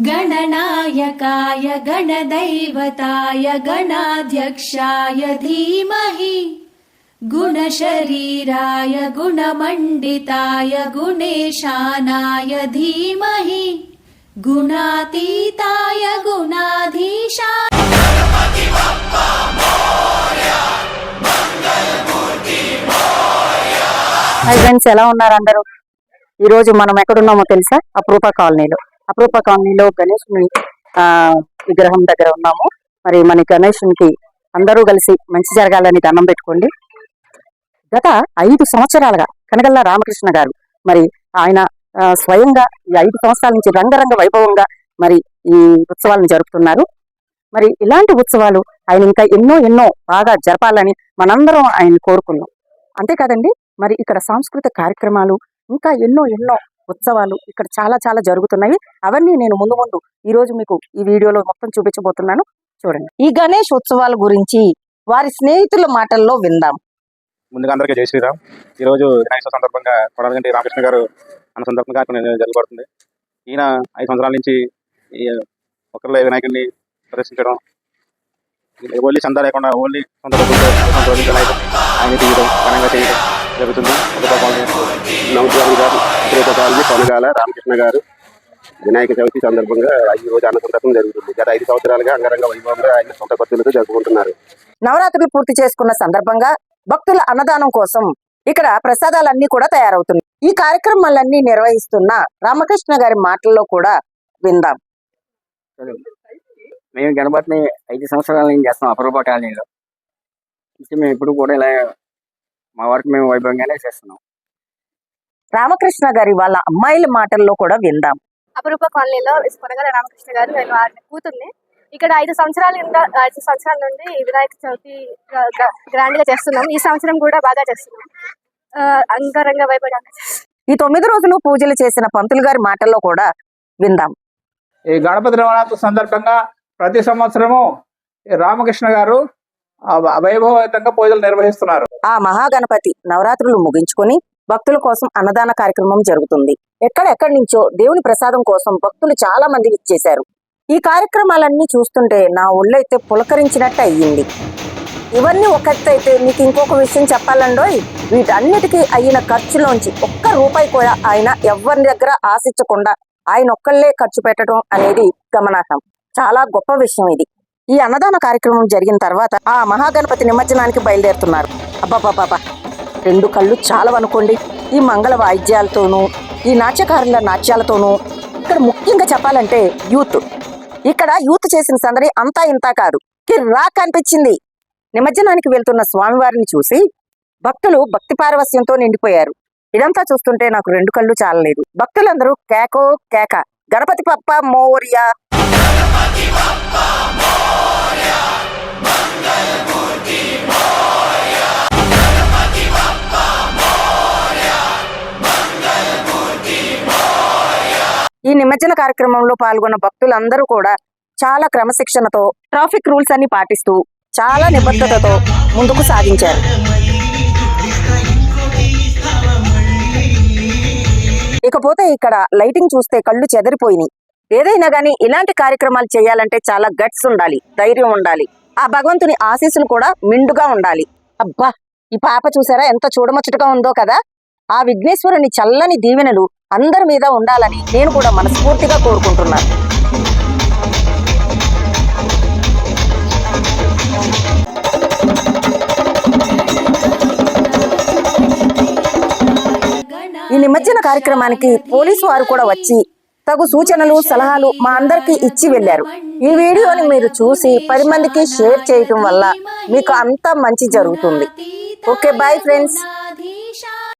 गणनायकाय गणदैवताय गणाध्यक्षाय धीमहि गुणशरीराय गुणमण्डिताय गुणेशानाय धीमहि गुणातीताय गुणाधीशाय hi friends ఎలా ఉన్నారు అందరూ ఈ రోజు మనం ఎక్కడున్నామో తెలుసా అపరూప కాలనీలో అపరూప కాలనీలో గణేష్ని ఆ విగ్రహం దగ్గర ఉన్నాము. మరి మన గణేషునికి అందరూ కలిసి మంచి జరగాలని దండం పెట్టుకోండి. గత ఐదు సంవత్సరాలుగా కనగల్ల రామకృష్ణ గారు మరి ఆయన స్వయంగా ఈ ఐదు సంవత్సరాల నుంచి రంగరంగ వైభవంగా మరి ఈ ఉత్సవాలను జరుపుతున్నారు. మరి ఇలాంటి ఉత్సవాలు ఆయన ఇంకా ఎన్నో ఎన్నో బాగా జరపాలని మనందరం ఆయన కోరుకున్నాం. అంతేకాదండి మరి ఇక్కడ సాంస్కృతిక కార్యక్రమాలు ఇంకా ఎన్నో ఎన్నో ఉత్సవాలు ఇక్కడ చాలా చాలా జరుగుతున్నాయి. అవన్నీ నేను ముందు ముందు ఈ రోజు మీకు ఈ వీడియోలో మొత్తం చూపించబోతున్నాను. చూడండి. ఈ గణేష్ ఉత్సవాల గురించి వారి స్నేహితుల మాటల్లో విందాం. ముందుగా అందరికీ జై శ్రీరామ్. ఈ రోజు వినాయక సందర్భంగా కొడాలగంటి రామకృష్ణ గారు అన్న సందర్భంగా కొన్ని జరగబడుతుంది. ఈయన ఐదు సంవత్సరాల నుంచి ఒకరిలో వినాయకుడిని ప్రదర్శించడం ఓన్లీ చందా లేకుండా ఓన్లీ సొంత డబ్బులతో ఆయన తీయడం ఘనంగా చేయడం జరుగుతుంది. గారు కొనగాల రామకృష్ణ గారు వినాయక చవితి సందర్భంగా ఈ రోజు అన్న సందర్భం జరుగుతుంది. గత ఐదు సంవత్సరాలుగా అంగరంగ వైభవంగా ఆయన సొంత ఖర్చులతో జరుపుకుంటున్నారు. నవరాత్రులు పూర్తి చేసుకున్న సందర్భంగా భక్తుల అన్నదానం కోసం ఇక్కడ ప్రసాదాలన్నీ కూడా తయారవుతున్నాయి. ఈ కార్యక్రమాలన్నీ నిర్వహిస్తున్న రామకృష్ణ గారి మాటల్లో కూడా విందాం. మేము గణపతిని ఐదు సంవత్సరాల నుంచి చేస్తాం అపరూప కాలనీలో. మేము ఇప్పుడు కూడా ఇలా మా వరకు మేము వైభవంగానే చేస్తున్నాం. రామకృష్ణ గారి వాళ్ళ అమ్మాయిల మాటల్లో కూడా విందాం. అపరూప కాలనీలో కొనగల రామకృష్ణ గారు నేను వారి కూతుర్ని ఇక్కడ ఐదు సంవత్సరాల కింద ఐదు సంవత్సరాల నుండి వినాయక చవితి గ్రాండ్గా చేస్తున్నాం. ఈ సంవత్సరం కూడా బాగా చేస్తున్నాం. అంగరంగ వైభవంగా. ఈ తొమ్మిది రోజులు పూజలు చేసిన పంతులు గారి మాటల్లో కూడా విందాం. ఈ గణపతి నవరాత్రి సందర్భంగా ప్రతి సంవత్సరము రామకృష్ణ గారు ఆ పూజలు నిర్వహిస్తున్నారు. ఆ మహాగణపతి నవరాత్రులు ముగించుకొని భక్తుల కోసం అన్నదాన కార్యక్రమం జరుగుతుంది. ఎక్కడెక్కడి నుంచో దేవుని ప్రసాదం కోసం భక్తులు చాలా మంది ఇచ్చేశారు ఈ కార్యక్రమాలన్నీ చూస్తుంటే నా ఒళ్ళైతే పులకరించినట్టు అయ్యింది. ఇవన్నీ ఒకటైతే మీకు ఇంకొక విషయం చెప్పాలండోయ్. వీటన్నిటికీ అయిన ఖర్చులోంచి ఒక్క రూపాయి కూడా ఆయన ఎవరి దగ్గర ఆశించకుండా ఆయన ఒక్కళ్ళే ఖర్చు పెట్టడం అనేది గమనార్హం. చాలా గొప్ప విషయం ఇది. ఈ అన్నదాన కార్యక్రమం జరిగిన తర్వాత ఆ మహాగణపతి నిమజ్జనానికి బయలుదేరుతున్నారు. అబ్బాబాబా రెండు కళ్ళు చాలవనుకోండి. ఈ మంగళ వాయిద్యాలతోనూ ఈ నాట్యకారుల నాట్యాలతోనూ ఇక్కడ ముఖ్యంగా చెప్పాలంటే యూత్. ఇక్కడ యూత్ చేసిన సందడి అంతా ఇంతా కాదు. కిర్రాక్ అనిపించింది. నిమజ్జనానికి వెళ్తున్న స్వామివారిని చూసి భక్తులు భక్తి పారవస్యంతో నిండిపోయారు. ఇదంతా చూస్తుంటే నాకు రెండు కళ్ళు చాలలేదు. భక్తులందరూ కేకో కేక. గణపతి పప్ప మోరియా ఈ నిమజ్జన కార్యక్రమంలో పాల్గొన్న భక్తులందరూ కూడా చాలా క్రమశిక్షణతో ట్రాఫిక్ రూల్స్ అన్ని పాటిస్తూ చాలా నిబద్ధతతో ముందుకు సాగించారు. ఇకపోతే ఇక్కడ లైటింగ్ చూస్తే కళ్ళు చెదిరిపోయినాయి. ఏదైనా గానీ ఇలాంటి కార్యక్రమాలు చేయాలంటే చాలా గట్స్ ఉండాలి ధైర్యం ఉండాలి. ఆ భగవంతుని ఆశీస్సులు కూడా మిండుగా ఉండాలి. అబ్బా! ఈ పాప చూసారా? ఎంత చూడముచ్చటగా ఉందో కదా! ఆ విఘ్నేశ్వరుని చల్లని దీవెనలు అందరి మీద ఉండాలని నేను కూడా మనస్ఫూర్తిగా కోరుకుంటున్నాను ఈ నిమజ్జన కార్యక్రమానికి పోలీసు వారు కూడా వచ్చి తగు సూచనలు సలహాలు మా అందరికీ ఇచ్చి వెళ్ళారు. ఈ వీడియోని మీరు చూసి పది మందికి షేర్ చేయటం వల్ల మీకు అంతా మంచి జరుగుతుంది. Okay bye friends